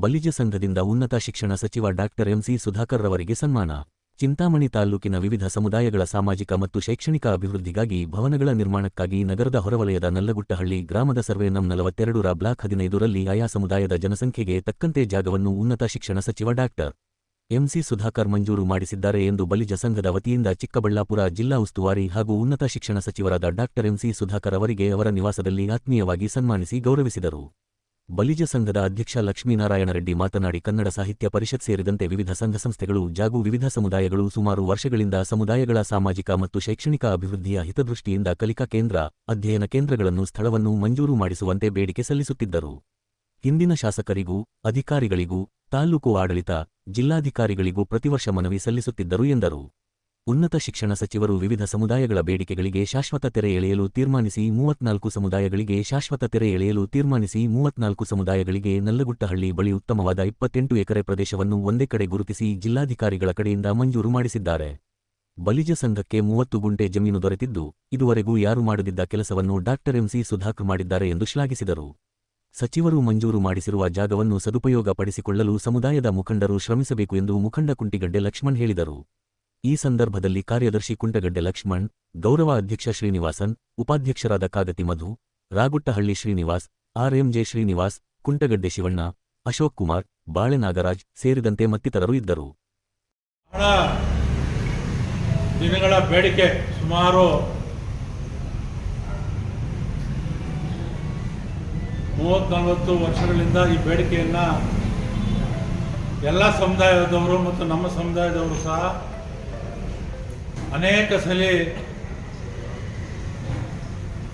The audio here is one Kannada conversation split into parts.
ಬಲಿಜ ಸಂಘದಿಂದ ಉನ್ನತ ಶಿಕ್ಷಣ ಸಚಿವ ಡಾಕ್ಟರ್ ಎಂಸಿ ಸುಧಾಕರ್ ರವರಿಗೆ ಸನ್ಮಾನ. ಚಿಂತಾಮಣಿ ತಾಲ್ಲೂಕಿನ ವಿವಿಧ ಸಮುದಾಯಗಳ ಸಾಮಾಜಿಕ ಮತ್ತು ಶೈಕ್ಷಣಿಕ ಅಭಿವೃದ್ಧಿಗಾಗಿ ಭವನಗಳ ನಿರ್ಮಾಣಕ್ಕಾಗಿ ನಗರದ ಹೊರವಲಯದ ನಲ್ಲಗುಟ್ಟಹಳ್ಳಿ ಗ್ರಾಮದ ಸರ್ವೆ ನಂ ನಲವತ್ತೆರಡು ರ ಬ್ಲಾಕ್ ಹದಿನೈದರಲ್ಲಿ ಆಯಾ ಸಮುದಾಯದ ಜನಸಂಖ್ಯೆಗೆ ತಕ್ಕಂತೆ ಜಾಗವನ್ನು ಉನ್ನತ ಶಿಕ್ಷಣ ಸಚಿವ ಡಾಕ್ಟರ್ ಎಂಸಿ ಸುಧಾಕರ್ ಮಂಜೂರು ಮಾಡಿಸಿದ್ದಾರೆ ಎಂದು ಬಲಿಜ ಸಂಘದ ವತಿಯಿಂದ ಚಿಕ್ಕಬಳ್ಳಾಪುರ ಜಿಲ್ಲಾ ಉಸ್ತುವಾರಿ ಹಾಗೂ ಉನ್ನತ ಶಿಕ್ಷಣ ಸಚಿವರಾದ ಡಾಕ್ಟರ್ ಎಂಸಿ ಸುಧಾಕರ್ ಅವರಿಗೆ ಅವರ ನಿವಾಸದಲ್ಲಿ ಆತ್ಮೀಯವಾಗಿ ಸನ್ಮಾನಿಸಿ ಗೌರವಿಸಿದರು. ಬಲಿಜ ಸಂಘದ ಅಧ್ಯಕ್ಷ ಲಕ್ಷ್ಮೀನಾರಾಯಣ ರೆಡ್ಡಿ ಮಾತನಾಡಿ ಕನ್ನಡ ಸಾಹಿತ್ಯ ಪರಿಷತ್ ಸೇರಿದಂತೆ ವಿವಿಧ ಸಂಘ ಸಂಸ್ಥೆಗಳು ಜಾಗೂ ವಿವಿಧ ಸಮುದಾಯಗಳು ಸುಮಾರು ವರ್ಷಗಳಿಂದ ಸಮುದಾಯಗಳ ಸಾಮಾಜಿಕ ಮತ್ತು ಶೈಕ್ಷಣಿಕ ಅಭಿವೃದ್ಧಿಯ ಹಿತದೃಷ್ಟಿಯಿಂದ ಕಲಿಕಾ ಕೇಂದ್ರ, ಅಧ್ಯಯನ ಕೇಂದ್ರಗಳನ್ನು ಸ್ಥಳವನ್ನು ಮಂಜೂರು ಮಾಡಿಸುವಂತೆ ಬೇಡಿಕೆ ಸಲ್ಲಿಸುತ್ತಿದ್ದರು. ಹಿಂದಿನ ಶಾಸಕರಿಗೂ, ಅಧಿಕಾರಿಗಳಿಗೂ, ತಾಲ್ಲೂಕು ಆಡಳಿತ, ಜಿಲ್ಲಾಧಿಕಾರಿಗಳಿಗೂ ಪ್ರತಿವರ್ಷ ಮನವಿ ಸಲ್ಲಿಸುತ್ತಿದ್ದರು ಎಂದರು. ಉನ್ನತ ಶಿಕ್ಷಣ ಸಚಿವರು ವಿವಿಧ ಸಮುದಾಯಗಳ ಬೇಡಿಕೆಗಳಿಗೆ ಶಾಶ್ವತ ತೆರೆ ಎಳೆಯಲು ತೀರ್ಮಾನಿಸಿ ಮೂವತ್ನಾಲ್ಕು ಸಮುದಾಯಗಳಿಗೆ ಶಾಶ್ವತ ತೆರೆ ಎಳೆಯಲು ತೀರ್ಮಾನಿಸಿ ಮೂವತ್ನಾಲ್ಕು ಸಮುದಾಯಗಳಿಗೆ ನಲ್ಲಗುಟ್ಟಹಳ್ಳಿ ಬಳಿ ಉತ್ತಮವಾದ ಇಪ್ಪತ್ತೆಂಟು ಎಕರೆ ಪ್ರದೇಶವನ್ನು ಒಂದೇ ಕಡೆ ಗುರುತಿಸಿ ಜಿಲ್ಲಾಧಿಕಾರಿಗಳ ಕಡೆಯಿಂದ ಮಂಜೂರು ಮಾಡಿಸಿದ್ದಾರೆ. ಬಲಿಜ ಸಂಘಕ್ಕೆ ಮೂವತ್ತು ಗುಂಟೆ ಜಮೀನು ದೊರೆತಿದ್ದು, ಇದುವರೆಗೂ ಯಾರು ಮಾಡದಿದ್ದ ಕೆಲಸವನ್ನು ಡಾಕ್ಟರ್ ಎಂಸಿ ಸುಧಾಕರ್ ಮಾಡಿದ್ದಾರೆ ಎಂದು ಶ್ಲಾಘಿಸಿದರು. ಸಚಿವರು ಮಂಜೂರು ಮಾಡಿಸಿರುವ ಜಾಗವನ್ನು ಸದುಪಯೋಗ ಪಡಿಸಿಕೊಳ್ಳಲು ಸಮುದಾಯದ ಮುಖಂಡರು ಶ್ರಮಿಸಬೇಕು ಎಂದು ಮುಖಂಡ ಕುಂಟಿಗಡ್ಡೆ ಲಕ್ಷ್ಮಣ್ ಹೇಳಿದರು. ಈ ಸಂದರ್ಭದಲ್ಲಿ ಕಾರ್ಯದರ್ಶಿ ಕುಂಟಗಡ್ಡೆ ಲಕ್ಷ್ಮಣ್, ಗೌರವ ಅಧ್ಯಕ್ಷ ಶ್ರೀನಿವಾಸನ್, ಉಪಾಧ್ಯಕ್ಷರಾದ ಕಾಗತಿ ಮಧು, ರಾಗುಟ್ಟಹಳ್ಳಿ ಶ್ರೀನಿವಾಸ್, ಆರ್ಎಂಜೆ ಶ್ರೀನಿವಾಸ್, ಕುಂಟಗಡ್ಡೆ ಶಿವಣ್ಣ, ಅಶೋಕ್ ಕುಮಾರ್ ಬಾಳೆ ನಾಗರಾಜ್ ಸೇರಿದಂತೆ ಮತ್ತಿತರರು ಇದ್ದರು. ದಿನಗಳ ಬೇಡಿಕೆ ಸುಮಾರು ಮೂವತ್ತು ನಲವತ್ತು ವರ್ಷಗಳಿಂದ ಈ ಬೇಡಿಕೆಯನ್ನು ಎಲ್ಲ ಸಮುದಾಯದವರು ಮತ್ತು ನಮ್ಮ ಸಮುದಾಯದವರು ಸಹ ಅನೇಕ ಸಲ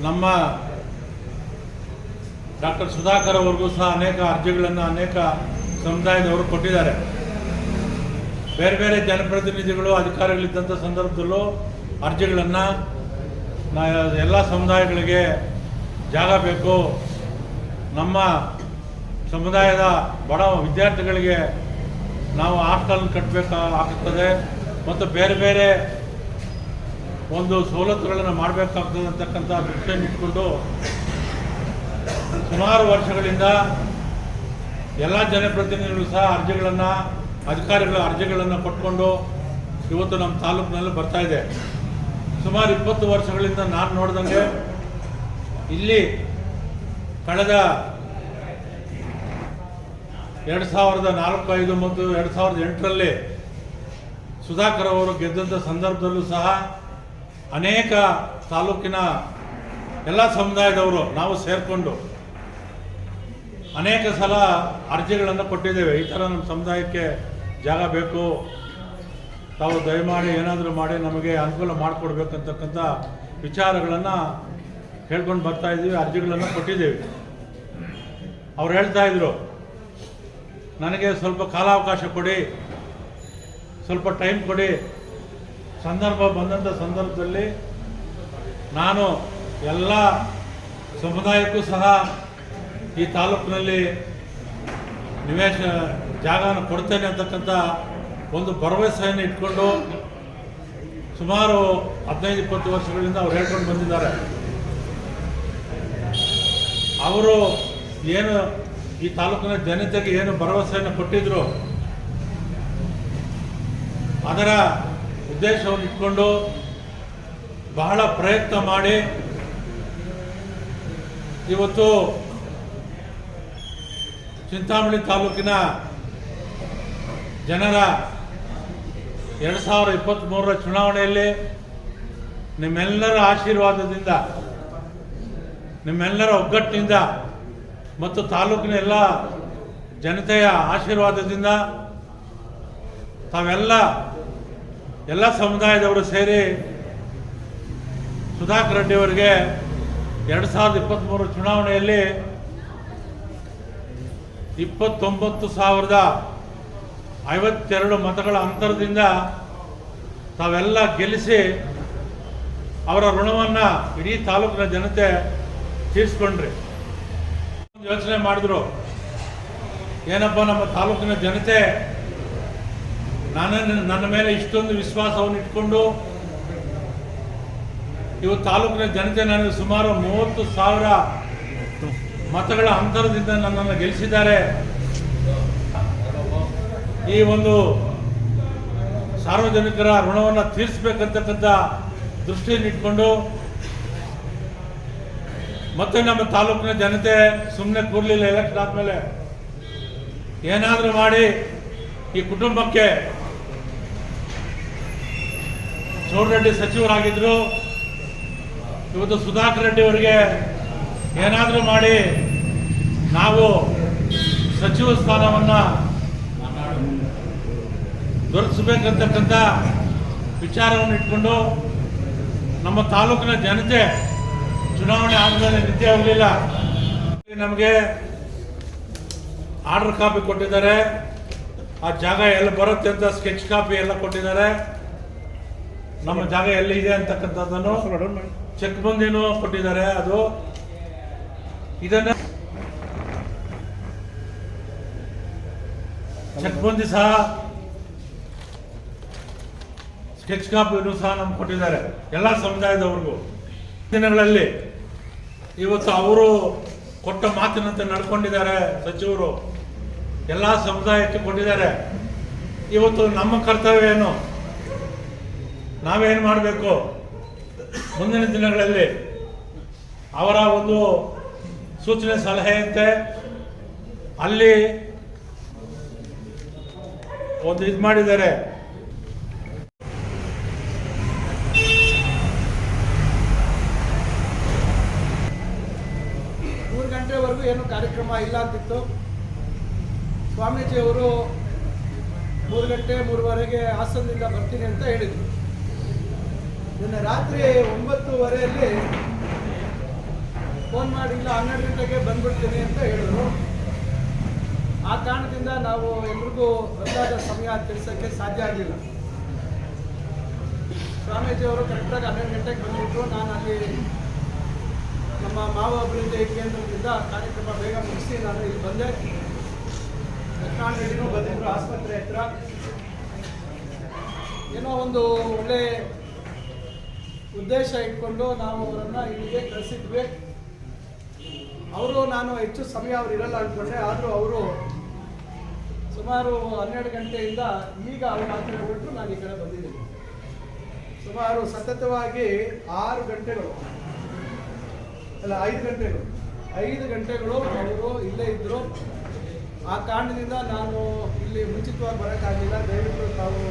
ನಮ್ಮ ಡಾಕ್ಟರ್ ಸುಧಾಕರ್ ಅವ್ರಿಗೂ ಸಹ ಅನೇಕ ಅರ್ಜಿಗಳನ್ನು ಅನೇಕ ಸಮುದಾಯದವರು ಕೊಟ್ಟಿದ್ದಾರೆ. ಬೇರೆ ಬೇರೆ ಜನಪ್ರತಿನಿಧಿಗಳು ಅಧಿಕಾರಿಗಳಿದ್ದಂಥ ಸಂದರ್ಭದಲ್ಲೂ ಅರ್ಜಿಗಳನ್ನು ನಾ ಎಲ್ಲ ಸಮುದಾಯಗಳಿಗೆ ಜಾಗ ಬೇಕು. ನಮ್ಮ ಸಮುದಾಯದ ಬಡ ವಿದ್ಯಾರ್ಥಿಗಳಿಗೆ ನಾವು ಹಾಸ್ಟೆಲ್ ಕಟ್ಟಬೇಕಾಗುತ್ತದೆ ಮತ್ತು ಬೇರೆ ಬೇರೆ ಒಂದು ಸವಲತ್ತುಗಳನ್ನು ಮಾಡಬೇಕಾಗ್ತದೆ ಅಂತಕ್ಕಂಥ ದೃಷ್ಟಿಯನ್ನು ಇಟ್ಕೊಂಡು ಸುಮಾರು ವರ್ಷಗಳಿಂದ ಎಲ್ಲ ಜನಪ್ರತಿನಿಧಿಗಳು ಸಹ ಅರ್ಜಿಗಳನ್ನು, ಅಧಿಕಾರಿಗಳ ಅರ್ಜಿಗಳನ್ನು ಕೊಟ್ಕೊಂಡು ಇವತ್ತು ನಮ್ಮ ತಾಲೂಕಿನಲ್ಲಿ ಬರ್ತಾ ಇದೆ. ಸುಮಾರು ಇಪ್ಪತ್ತು ವರ್ಷಗಳಿಂದ ನಾನು ನೋಡ್ದಂಗೆ ಇಲ್ಲಿ ಕಳೆದ ಎರಡು ಸಾವಿರದ ನಾಲ್ಕು, ಐದು ಮತ್ತು ಎರಡು ಸಾವಿರದ ಎಂಟರಲ್ಲಿ ಸುಧಾಕರ್ ಅವರು ಗೆದ್ದಂಥ ಸಂದರ್ಭದಲ್ಲೂ ಸಹ ಅನೇಕ ತಾಲೂಕಿನ ಎಲ್ಲ ಸಮುದಾಯದವರು ನಾವು ಸೇರಿಕೊಂಡು ಅನೇಕ ಸಲ ಅರ್ಜಿಗಳನ್ನು ಕೊಟ್ಟಿದ್ದೇವೆ. ಈ ಥರ ನಮ್ಮ ಸಮುದಾಯಕ್ಕೆ ಜಾಗ ಬೇಕು. ತಾವು ದಯಮಾಡಿ ಏನಾದರೂ ಮಾಡಿ ನಮಗೆ ಅನುಕೂಲ ಮಾಡಿಕೊಡ್ಬೇಕಂತಕ್ಕಂಥ ವಿಚಾರಗಳನ್ನು ಹೇಳ್ಕೊಂಡು ಬರ್ತಾ ಇದ್ದೀವಿ, ಅರ್ಜಿಗಳನ್ನು ಕೊಟ್ಟಿದ್ದೇವೆ. ಅವ್ರು ಹೇಳ್ತಾ ಇದ್ರು, ನನಗೆ ಸ್ವಲ್ಪ ಕಾಲಾವಕಾಶ ಕೊಡಿ, ಸ್ವಲ್ಪ ಟೈಮ್ ಕೊಡಿ ಸಂದರ್ಭ ಬಂದಂಥ ಸಂದರ್ಭದಲ್ಲಿ ನಾನು ಎಲ್ಲ ಸಮುದಾಯಕ್ಕೂ ಸಹ ಈ ತಾಲೂಕಿನಲ್ಲಿ ನಿವೇಶ ಜಾಗವನ್ನು ಕೊಡ್ತೇನೆ ಅಂತಕ್ಕಂಥ ಒಂದು ಭರವಸೆಯನ್ನು ಇಟ್ಕೊಂಡು ಸುಮಾರು ಹದಿನೈದು, ಇಪ್ಪತ್ತು ವರ್ಷಗಳಿಂದ ಅವ್ರು ಹೇಳ್ಕೊಂಡು ಬಂದಿದ್ದಾರೆ. ಅವರು ಏನು ಈ ತಾಲೂಕಿನ ಜನತೆಗೆ ಏನು ಭರವಸೆಯನ್ನು ಕೊಟ್ಟಿದ್ರು ಅದರ ಉದ್ದೇಶವನ್ನು ಇಟ್ಕೊಂಡು ಬಹಳ ಪ್ರಯತ್ನ ಮಾಡಿ ಇವತ್ತು ಚಿಂತಾಮಣಿ ತಾಲೂಕಿನ ಜನರ ಎರಡು ಸಾವಿರದ ಇಪ್ಪತ್ತ್ಮೂರರ ಚುನಾವಣೆಯಲ್ಲಿ ನಿಮ್ಮೆಲ್ಲರ ಆಶೀರ್ವಾದದಿಂದ, ನಿಮ್ಮೆಲ್ಲರ ಒಗ್ಗಟ್ಟಿನಿಂದ ಮತ್ತು ತಾಲೂಕಿನ ಎಲ್ಲ ಜನತೆಯ ಆಶೀರ್ವಾದದಿಂದ ತಾವೆಲ್ಲ ಎಲ್ಲ ಸಮುದಾಯದವರು ಸೇರಿ ಸುಧಾಕರ್ ರೆಡ್ಡಿಯವರಿಗೆ ಎರಡು ಸಾವಿರದ ಇಪ್ಪತ್ತ್ಮೂರು ಚುನಾವಣೆಯಲ್ಲಿ ಇಪ್ಪತ್ತೊಂಬತ್ತು ಸಾವಿರದ ಐವತ್ತೆರಡು ಮತಗಳ ಅಂತರದಿಂದ ತಾವೆಲ್ಲ ಗೆಲ್ಲಿಸಿ ಅವರ ಋಣವನ್ನು ಇಡೀ ತಾಲೂಕಿನ ಜನತೆ ತೀರಿಸ್ಕೊಂಡ್ರಿ. ಯೋಚನೆ ಮಾಡಿದ್ರು, ಏನಪ್ಪ ನಮ್ಮ ತಾಲೂಕಿನ ಜನತೆ ನನ್ನ ನನ್ನ ಮೇಲೆ ಇಷ್ಟೊಂದು ವಿಶ್ವಾಸವನ್ನು ಇಟ್ಕೊಂಡು ಇವತ್ತು ತಾಲೂಕಿನ ಜನತೆ ನನಗೆ ಸುಮಾರು ಮೂವತ್ತು ಸಾವಿರ ಮತಗಳ ಅಂತರದಿಂದ ನನ್ನನ್ನು ಗೆಲ್ಲಿಸಿದ್ದಾರೆ. ಈ ಒಂದು ಸಾರ್ವಜನಿಕರ ಋಣವನ್ನು ತೀರಿಸಬೇಕಂತಕ್ಕಂಥ ದೃಷ್ಟಿಯನ್ನು ಇಟ್ಕೊಂಡು ಮತ್ತೆ ನಮ್ಮ ತಾಲೂಕಿನ ಜನತೆ ಸುಮ್ಮನೆ ಕೂರ್ಲಿಲ್ಲ, ಎಲೆಕ್ಷನ್ ಆದಮೇಲೆ ಏನಾದರೂ ಮಾಡಿ ಈ ಕುಟುಂಬಕ್ಕೆ ಚೌಡರೆಡ್ಡಿ ಸಚಿವರಾಗಿದ್ದರು ಇವತ್ತು ಸುಧಾಕರ್ ರೆಡ್ಡಿ ಅವರಿಗೆ ಏನಾದರೂ ಮಾಡಿ ನಾವು ಸಚಿವ ಸ್ಥಾನವನ್ನು ದೊರಕಿಸ್ಬೇಕಂತಕ್ಕಂಥ ವಿಚಾರವನ್ನು ಇಟ್ಕೊಂಡು ನಮ್ಮ ತಾಲೂಕಿನ ಜನತೆ ಚುನಾವಣೆ ಆದಮೇಲೆ ನಿದ್ದೆ ಆಗಲಿಲ್ಲ. ನಮಗೆ ಆರ್ಡರ್ ಕಾಪಿ ಕೊಟ್ಟಿದ್ದಾರೆ. ಆ ಜಾಗ ಎಲ್ಲಿ ಬರುತ್ತೆ ಅಂತ ಸ್ಕೆಚ್ ಕಾಪಿ ಎಲ್ಲ ಕೊಟ್ಟಿದ್ದಾರೆ. ನಮ್ಮ ಜಾಗ ಎಲ್ಲಿ ಇದೆ ಅಂತಕ್ಕಂಥದ್ದನ್ನು ಚೆಕ್ ಬಂದೇನು ಕೊಟ್ಟಿದ್ದಾರೆ ಅದು ಇದನ್ನ ಚೆಕ್ ಬಂದಿ ಸಹ ಸ್ಕೆಚ್ ಕಾಪಿಯನ್ನು ಸಹ ನಮ್ಗೆ ಕೊಟ್ಟಿದ್ದಾರೆ ಎಲ್ಲ ಸಮುದಾಯದವ್ರಿಗೂ. ದಿನಗಳಲ್ಲಿ ಇವತ್ತು ಅವರು ಕೊಟ್ಟ ಮಾತಿನಂತೆ ನಡ್ಕೊಂಡಿದ್ದಾರೆ ಸಚಿವರು ಎಲ್ಲ ಸಮುದಾಯಕ್ಕೆ ಕೊಟ್ಟಿದ್ದಾರೆ. ಇವತ್ತು ನಮ್ಮ ಕರ್ತವ್ಯ ಏನು? ನಾವೇನು ಮಾಡಬೇಕು? ಮುಂದಿನ ದಿನಗಳಲ್ಲಿ ಅವರ ಒಂದು ಸೂಚನೆ ಸಲಹೆಯಂತೆ ಅಲ್ಲಿ ಒಂದು ಇದು ಮಾಡಿದ್ದಾರೆ. ಮೂರು ಗಂಟೆವರೆಗೂ ಏನು ಕಾರ್ಯಕ್ರಮ ಇಲ್ಲ ಅಂತಿತ್ತು. ಸ್ವಾಮೀಜಿಯವರು ಮೂರು ಗಂಟೆ, ಮೂರುವರೆಗೆ ಹಾಸನದಿಂದ ಬರ್ತೀನಿ ಅಂತ ಹೇಳಿದರು. ನಿನ್ನೆ ರಾತ್ರಿ ಒಂಬತ್ತುವರೆಯಲ್ಲಿ ಫೋನ್ ಮಾಡಿ, ಇಲ್ಲ, ಹನ್ನೆರಡು ಗಂಟೆಗೆ ಬಂದ್ಬಿಡ್ತೀನಿ ಅಂತ ಹೇಳಿದ್ರು. ಆ ಕಾರಣದಿಂದ ನಾವು ಎಲ್ರಿಗೂ ಬಂದಾದ ಸಮಯ ತಿಳಿಸೋಕ್ಕೆ ಸಾಧ್ಯ ಆಗಲಿಲ್ಲ. ಸ್ವಾಮೀಜಿಯವರು ಕರೆಕ್ಟಾಗಿ ಹನ್ನೆರಡು ಗಂಟೆಗೆ ಬಂದ್ಬಿಟ್ರು. ನಾನು ಅಲ್ಲಿ ನಮ್ಮ ಮಾವ ಅಭಿವೃದ್ಧಿ ಕೇಂದ್ರದಿಂದ ಕಾರ್ಯಕ್ರಮ ಬೇಗ ಮುಗಿಸಿ ನಾನು ಇಲ್ಲಿ ಬಂದೆ. ರೆಡ್ಡಿನೂ ಬಂದಿದ್ರು, ಆಸ್ಪತ್ರೆ ಹತ್ರ. ಏನೋ ಒಂದು ಒಳ್ಳೆ ಉದ್ದೇಶ ಇಟ್ಕೊಂಡು ನಾವು ಅವರನ್ನು ಇಲ್ಲಿಗೆ ಕಳಿಸಿದ್ವಿ. ಅವರು ನಾನು ಹೆಚ್ಚು ಸಮಯ ಅವ್ರು ಇರಲ್ಲ ಅಂದ್ಕೊಂಡೆ, ಆದರೂ ಅವರು ಸುಮಾರು ಹನ್ನೆರಡು ಗಂಟೆಯಿಂದ ಈಗ ಅವ್ರು ಮಾತ್ರ ಬಿಟ್ಟು ನಾನು ಈ ಕಡೆ ಬಂದಿದ್ದೀನಿ. ಸುಮಾರು ಸತತವಾಗಿ ಆರು ಗಂಟೆಗಳು, ಅಲ್ಲ ಐದು ಗಂಟೆಗಳು ಐದು ಗಂಟೆಗಳು ಅವರು ಇಲ್ಲೇ ಇದ್ದರು ಆ ಕಾರಣದಿಂದ ನಾನು ಇಲ್ಲಿ ಮುಂಚಿತವಾಗಿ ಬರೋಕ್ಕಾಗಲಿಲ್ಲ ದಯವಿಟ್ಟು ತಾವು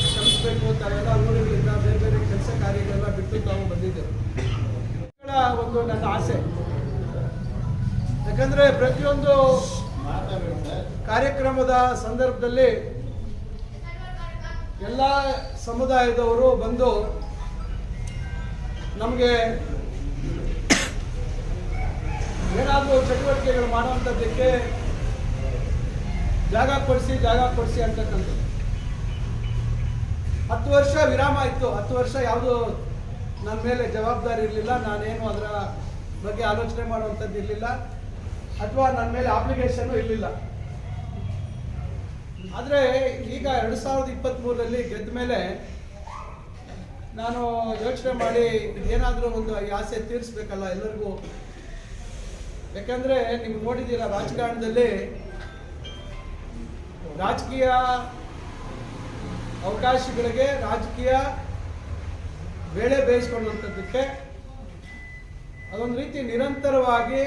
ಕ್ಷಮಿಸಬೇಕು, ತಾವೆಲ್ಲ ಊರುಗಳಿಂದ ಬೇರೆ ಬೇರೆ ಕೆಲಸ ಕಾರ್ಯಗಳೆಲ್ಲ ಬಿಟ್ಟು ತಾವು ಬಂದಿದ್ದೇವೆ. ಒಂದು ನನ್ನ ಆಸೆ. ಯಾಕಂದ್ರೆ ಪ್ರತಿಯೊಂದು ಕಾರ್ಯಕ್ರಮದ ಸಂದರ್ಭದಲ್ಲಿ ಎಲ್ಲ ಸಮುದಾಯದವರು ಬಂದು ನಮಗೆ ಏನಾದರೂ ಚಟುವಟಿಕೆಗಳು ಮಾಡುವಂಥದ್ದಕ್ಕೆ ಜಾಗ ಕೊಡಿಸಿ ಜಾಗ ಕೊಡಿಸಿ ಅಂತಕ್ಕಂಥದ್ದು. ಹತ್ತು ವರ್ಷ ವಿರಾಮ ಇತ್ತು ಹತ್ತು ವರ್ಷ ಯಾವುದು ನನ್ನ ಮೇಲೆ ಜವಾಬ್ದಾರಿ ಇರಲಿಲ್ಲ. ನಾನೇನು ಅದರ ಬಗ್ಗೆ ಆಲೋಚನೆ ಮಾಡುವಂಥದ್ದು ಇರಲಿಲ್ಲ. ಅಥವಾ ನನ್ನ ಮೇಲೆ ಅಪ್ಲಿಕೇಶನ್ ಇರಲಿಲ್ಲ. ಆದರೆ ಈಗ ಎರಡು ಸಾವಿರದ ಇಪ್ಪತ್ತ್ಮೂರರಲ್ಲಿ ಗೆದ್ದ ಮೇಲೆ ನಾನು ಯೋಚನೆ ಮಾಡಿ ಏನಾದರೂ ಒಂದು ಈ ಆಸೆ ತೀರಿಸ್ಬೇಕಲ್ಲ ಎಲ್ಲರಿಗೂ. ಯಾಕಂದರೆ ನೀವು ನೋಡಿದ್ದೀರಾ ರಾಜಕಾರಣದಲ್ಲಿ ರಾಜಕೀಯ ಅವಕಾಶಗಳಿಗೆ ರಾಜಕೀಯ ಬೇಳೆ ಬೇಯಿಸ್ಕೊಳ್ಳುವಂಥದ್ದಕ್ಕೆ ಅದೊಂದು ರೀತಿ ನಿರಂತರವಾಗಿ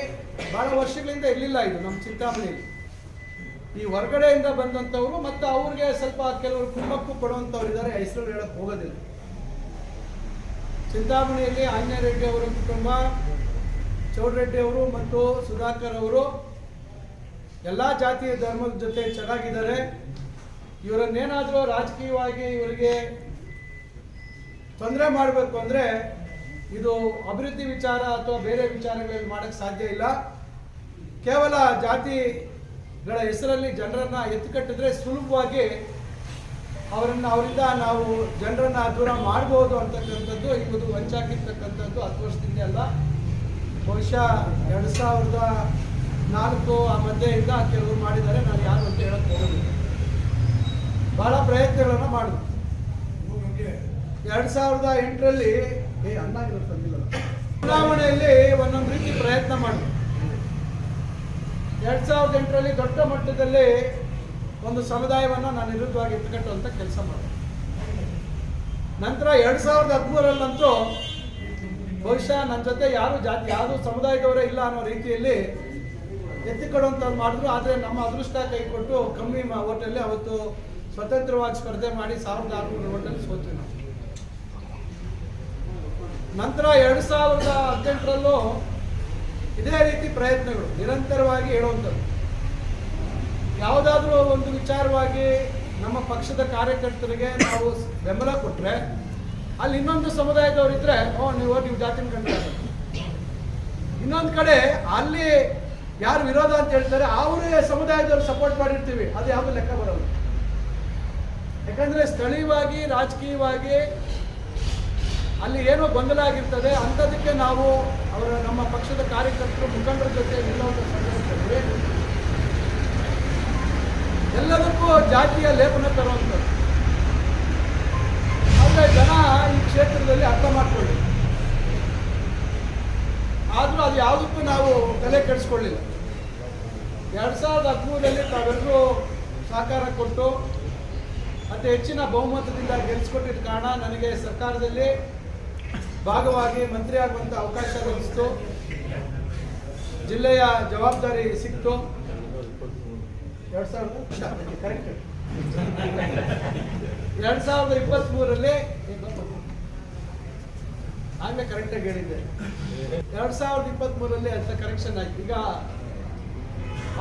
ಬಹಳ ವರ್ಷಗಳಿಂದ ಇರಲಿಲ್ಲ ಇದು ನಮ್ಮ ಚಿಂತಾಮಣಿಯಲ್ಲಿ. ಈ ಹೊರಗಡೆಯಿಂದ ಬಂದಂಥವ್ರು ಮತ್ತು ಅವ್ರಿಗೆ ಸ್ವಲ್ಪ ಕೆಲವರು ಕುಮ್ಮಕ್ಕು ಕೊಡುವಂಥವ್ರು ಇದ್ದಾರೆ, ಹೆಸರು ಹೇಳಕ್ಕೆ ಹೋಗೋದಿಲ್ಲ. ಚಿಂತಾಮಣಿಯಲ್ಲಿ ಆಂಜನೇಯ ರೆಡ್ಡಿ ಅವರ ಕುಟುಂಬ, ಚೌಡರೆಡ್ಡಿ ಅವರು ಮತ್ತು ಸುಧಾಕರ್ ಅವರು ಎಲ್ಲ ಜಾತಿಯ ಧರ್ಮದ ಜೊತೆ ಚೆನ್ನಾಗಿದ್ದಾರೆ. ಇವರನ್ನೇನಾದರೂ ರಾಜಕೀಯವಾಗಿ ಇವರಿಗೆ ತೊಂದರೆ ಮಾಡಬೇಕು ಅಂದರೆ ಇದು ಅಭಿವೃದ್ಧಿ ವಿಚಾರ ಅಥವಾ ಬೇರೆ ವಿಚಾರಗಳಲ್ಲಿ ಮಾಡೋಕ್ಕೆ ಸಾಧ್ಯ ಇಲ್ಲ. ಕೇವಲ ಜಾತಿಗಳ ಹೆಸರಲ್ಲಿ ಜನರನ್ನ ಎತ್ತುಕಟ್ಟಿದ್ರೆ ಸುಲಭವಾಗಿ ಅವರನ್ನು ಅವರಿಂದ ನಾವು ಜನರನ್ನ ದೂರ ಮಾಡ್ಬೋದು ಅಂತಕ್ಕಂಥದ್ದು ಇವತ್ತು ವಂಚಾಕಿರ್ತಕ್ಕಂಥದ್ದು ಹತ್ತು ವರ್ಷದಿಂದ ಅಲ್ಲ. ಬಹುಶಃ ಎರಡು ಸಾವಿರದ ನಾಲ್ಕು ಆ ಮಧ್ಯೆಯಿಂದ ಕೆಲವರು ಮಾಡಿದ್ದಾರೆ, ನಾನು ಯಾರು ಅಂತ ಹೇಳಕ್ ಹೋಗೋದಿಲ್ಲ. ಬಹಳ ಪ್ರಯತ್ನಗಳನ್ನು ಮಾಡಿದ್ರು ಎರಡು ಸಾವಿರದ ಎಂಟರಲ್ಲಿ, ಏ ಅನ್ನಾಗಿರೋ ಚುನಾವಣೆಯಲ್ಲಿ ಒಂದೊಂದು ರೀತಿ ಪ್ರಯತ್ನ ಮಾಡಿದ್ರು ಎರಡು ಸಾವಿರದ ಎಂಟರಲ್ಲಿ ದೊಡ್ಡ ಮಟ್ಟದಲ್ಲಿ ಒಂದು ಸಮುದಾಯವನ್ನು ನಾನು ವಿರುದ್ಧವಾಗಿ ಎತ್ತುಕಟ್ಟುವಂಥ ಕೆಲಸ ಮಾಡಿದೆ. ನಂತರ ಎರಡು ಸಾವಿರದ ಹದಿಮೂರಲ್ಲಂತೂ ಬಹುಶಃ ನನ್ನ ಜೊತೆ ಯಾರು ಜಾತಿ, ಯಾರು ಸಮುದಾಯದವರೇ ಇಲ್ಲ ಅನ್ನೋ ರೀತಿಯಲ್ಲಿ ಎತ್ತಿಕೊಡುವಂಥದ್ದು ಮಾಡಿದ್ರು. ಆದರೆ ನಮ್ಮ ಅದೃಷ್ಟ ಕೈ ಕೊಟ್ಟು ಕಮ್ಮಿ ಓಟಲ್ಲಿ ಅವತ್ತು ಸ್ವತಂತ್ರವಾಗಿ ಸ್ಪರ್ಧೆ ಮಾಡಿ ಸಾವಿರದ ಆರುನೂರು ಓಟಲ್ಲಿ ಸೋತೀವಿ ನಾವು. ನಂತರ ಎರಡು ಸಾವಿರದ ಹದಿನೆಂಟರಲ್ಲೂ ಇದೇ ರೀತಿ ಪ್ರಯತ್ನಗಳು ನಿರಂತರವಾಗಿ ಹೇಳುವಂಥದ್ದು. ಯಾವುದಾದ್ರೂ ಒಂದು ವಿಚಾರವಾಗಿ ನಮ್ಮ ಪಕ್ಷದ ಕಾರ್ಯಕರ್ತರಿಗೆ ನಾವು ಬೆಂಬಲ ಕೊಟ್ಟರೆ ಅಲ್ಲಿ ಇನ್ನೊಂದು ಸಮುದಾಯದವರು ಇದ್ರೆ, ಓ, ನೀವು ನೀವು ಜಾತಿನ ಕಂಡು ಇನ್ನೊಂದು ಕಡೆ ಅಲ್ಲಿ ಯಾರು ವಿರೋಧ ಅಂತ ಹೇಳ್ತಾರೆ, ಅವರೇ ಸಮುದಾಯದವ್ರು ಸಪೋರ್ಟ್ ಮಾಡಿರ್ತೀವಿ. ಅದು ಯಾವುದು ಲೆಕ್ಕ ಬರಲ್ಲ. ಯಾಕಂದ್ರೆ ಸ್ಥಳೀಯವಾಗಿ, ರಾಜಕೀಯವಾಗಿ ಅಲ್ಲಿ ಏನೋ ಗೊಂದಲ ಆಗಿರ್ತದೆ. ಅಂಥದಕ್ಕೆ ನಾವು ಅವರ ನಮ್ಮ ಪಕ್ಷದ ಕಾರ್ಯಕರ್ತರು, ಮುಖಂಡರ ಜೊತೆ ನಿಲ್ಲುವಂಥ ಸಂದರ್ಭದಲ್ಲಿ ಎಲ್ಲದಕ್ಕೂ ಜಾತಿಯ ಲೇಪನ ತರುವಂಥದ್ದು. ಆದರೆ ಜನ ಈ ಕ್ಷೇತ್ರದಲ್ಲಿ ಅರ್ಥ ಮಾಡಿಕೊಳ್ಳಿ ಆದರೂ ಅದು ಯಾವುದಕ್ಕೂ ನಾವು ತಲೆ ಕೆಡಿಸ್ಕೊಳ್ಳಿಲ್ಲ. ಎರಡು ಸಾವಿರದ ಹದಿಮೂರರಲ್ಲಿ ತಾವೆಲ್ಲರೂ ಸಹಕಾರ ಕೊಟ್ಟು ಅತಿ ಹೆಚ್ಚಿನ ಬಹುಮತದಿಂದ ಗೆಲ್ಲಿಸ್ಕೊಟ್ಟಿದ್ದ ಕಾರಣ ನನಗೆ ಸರ್ಕಾರದಲ್ಲಿ ಭಾಗವಾಗಿ ಮಂತ್ರಿ ಆಗುವಂತ ಅವಕಾಶ ಲಭಿಸಿತು. ಜಿಲ್ಲೆಯ ಜವಾಬ್ದಾರಿ ಸಿಕ್ತು. ಎರಡು ಸಾವಿರದ ಕರೆಕ್ಟ್ ಎರಡು ಸಾವಿರದ ಇಪ್ಪತ್ತ್ಮೂರರಲ್ಲಿ ಆಗಲೇ ಕರೆಕ್ಟಾಗಿ ಹೇಳಿದ್ದೆ. ಎರಡು ಸಾವಿರದ ಇಪ್ಪತ್ತ್ಮೂರರಲ್ಲಿ ಅಂತ ಕರೆಕ್ಷನ್ ಆಯ್ತು. ಈಗ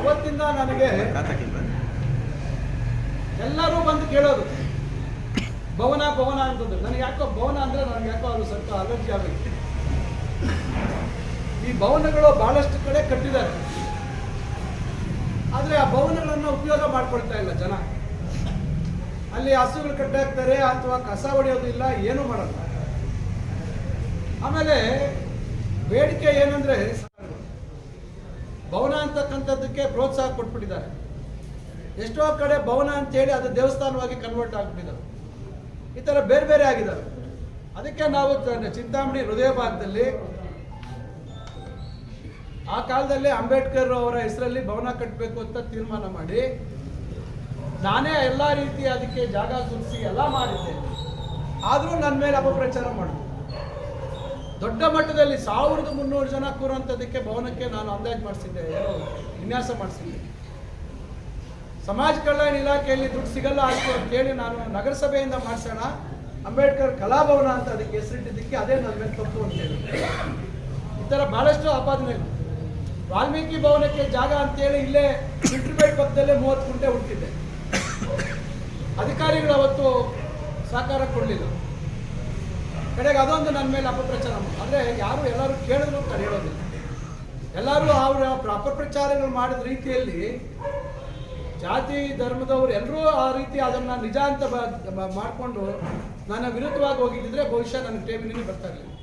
ಅವತ್ತಿಂದ ನನಗೆ ಎಲ್ಲರೂ ಬಂದು ಕೇಳೋದು. ಭವನ ಭವನ ಅಂತಂದ್ರೆ, ನನಗೆ ಯಾಕೋ ಭವನ ಅಂದ್ರೆ ನನಗೆ ಯಾಕೋ ಅದು ಸ್ವಲ್ಪ ಅಲರ್ಜಿ ಆಗುತ್ತೆ ಈ ಭವನಗಳು ಬಹಳಷ್ಟು ಕಡೆ ಕಟ್ಟಿದ್ದಾರೆ. ಆದರೆ ಆ ಭವನಗಳನ್ನು ಉಪಯೋಗ ಮಾಡ್ಕೊಳ್ತಾ ಇಲ್ಲ ಜನ. ಅಲ್ಲಿ ಹಸುಗಳು ಕಟ್ಟಾಕ್ತಾರೆ ಅಥವಾ ಕಸ ಹೊಡೆಯೋದಿಲ್ಲ ಏನೂ ಮಾಡಲ್ಲ. ಆಮೇಲೆ ಬೇಡಿಕೆ ಏನಂದ್ರೆ, ಭವನ ಅಂತಕ್ಕಂಥದ್ದಕ್ಕೆ ಪ್ರೋತ್ಸಾಹ ಕೊಟ್ಬಿಟ್ಟಿದ್ದಾರೆ. ಎಷ್ಟೋ ಕಡೆ ಭವನ ಅಂತೇಳಿ ಅದು ದೇವಸ್ಥಾನವಾಗಿ ಕನ್ವರ್ಟ್ ಆಗ್ಬಿಟ್ಟಿದ್ದಾರೆ. ಈ ಥರ ಬೇರೆ ಬೇರೆ ಆಗಿದ್ದಾರೆ. ಅದಕ್ಕೆ ನಾವು ಚಿಂತಾಮಣಿ ಹೃದಯ ಭಾಗದಲ್ಲಿ ಆ ಕಾಲದಲ್ಲಿ ಅಂಬೇಡ್ಕರ್ ಅವರ ಹೆಸರಲ್ಲಿ ಭವನ ಕಟ್ಟಬೇಕು ಅಂತ ತೀರ್ಮಾನ ಮಾಡಿ, ನಾನೇ ಎಲ್ಲ ರೀತಿ ಅದಕ್ಕೆ ಜಾಗ ಸುರಿಸಿ ಎಲ್ಲ ಮಾಡಿದ್ದೆ. ಆದರೂ ನನ್ನ ಮೇಲೆ ಅಪಪ್ರಚಾರ ಮಾಡಿದ್ರು. ದೊಡ್ಡ ಮಟ್ಟದಲ್ಲಿ ಸಾವಿರದ ಮುನ್ನೂರು ಜನ ಕೂರುವಂಥದ್ದಕ್ಕೆ ಭವನಕ್ಕೆ ನಾನು ಅಂದಾಜು ಮಾಡಿಸಿದ್ದೆ, ಏನೋ ವಿನ್ಯಾಸ ಮಾಡಿಸಿದ್ದೆ. ಸಮಾಜ ಕಲ್ಯಾಣ ಇಲಾಖೆಯಲ್ಲಿ ದುಡ್ಡು ಸಿಗಲ್ಲ ಅಂತ ಹೇಳಿ ನಾನು ನಗರಸಭೆಯಿಂದ ಮಾಡಿಸೋಣ, ಅಂಬೇಡ್ಕರ್ ಕಲಾಭವನ ಅಂತ ಅದಕ್ಕೆ ಹೆಸರಿಟ್ಟಿದ್ದಕ್ಕೆ ಅದೇ ನನ್ನ ಮೇಲೆ ತಪ್ಪು ಅಂತ ಹೇಳಿ. ಈ ಥರ ಭಾಳಷ್ಟು ಆಪಾದನೆ ವಾಲ್ಮೀಕಿ ಭವನಕ್ಕೆ ಜಾಗ ಅಂತೇಳಿ ಇಲ್ಲೇ ಫಿಲ್ಟರ್ಬೇಟ್ ಪಕ್ಕದಲ್ಲೇ ಮೂವತ್ತು ಗುಂಟೆ ಹುಟ್ಟಿದ್ದೆ ಅಧಿಕಾರಿಗಳು ಅವತ್ತು ಸಹಕಾರ ಕೊಡಲಿಲ್ಲ. ಕಡೆಗೆ ಅದೊಂದು ನನ್ನ ಮೇಲೆ ಅಪಪ್ರಚಾರ ಅಂದ್ರೆ ಯಾರು ಎಲ್ಲರೂ ಕೇಳಿದ್ರು ಕರೆಯೋದಿಲ್ಲ ಎಲ್ಲರೂ ಅವರ ಅಪಪ್ರಚಾರಗಳು ಮಾಡಿದ ರೀತಿಯಲ್ಲಿ ಜಾತಿ ಧರ್ಮದವರು ಎಲ್ಲರೂ ಆ ರೀತಿ ಅದನ್ನ ನಿಜ ಅಂತ ಮಾಡಿಕೊಂಡು ನನ್ನ ವಿರುದ್ಧವಾಗಿ ಹೋಗಿದ್ದಿದ್ರೆ ಬಹುಶಃ ನನ್ನ ಟೇಬಿನಲ್ಲಿ ಬರ್ತಾ ಇರಲಿಲ್ಲ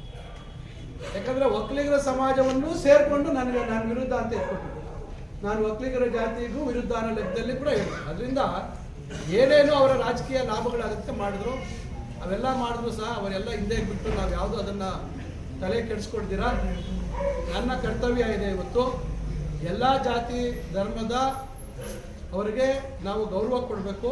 ಯಾಕಂದ್ರೆ ಒಕ್ಕಲಿಗರ ಸಮಾಜವನ್ನು ಸೇರಿಕೊಂಡು ನನಗೆ ನನ್ನ ವಿರುದ್ಧ ಅಂತ ಎತ್ಕೊಟ್ಟಿದ್ರು ನಾನು ಒಕ್ಕಲಿಗರ ಜಾತಿಗೂ ವಿರುದ್ಧ ಅನ್ನೋ ಲೆಕ್ಕದಲ್ಲಿ ಕೂಡ ಹೇಳಿದೆ ಅದರಿಂದ ಏನೇನು ಅವರ ರಾಜಕೀಯ ಲಾಭಗಳಾಗುತ್ತೆ ಮಾಡಿದ್ರು, ಅವೆಲ್ಲ ಮಾಡಿದ್ರು ಸಹ ಅವರೆಲ್ಲ ಹಿಂದೆ ಬಿಟ್ಟು ನಾವು ಯಾವುದು ಅದನ್ನು ತಲೆ ಕೆಡಿಸ್ಕೊಡ್ತೀರಾ? ನನ್ನ ಕರ್ತವ್ಯ ಇದೆ ಇವತ್ತು. ಎಲ್ಲ ಜಾತಿ ಧರ್ಮದ ಅವರಿಗೆ ನಾವು ಗೌರವ ಕೊಡಬೇಕು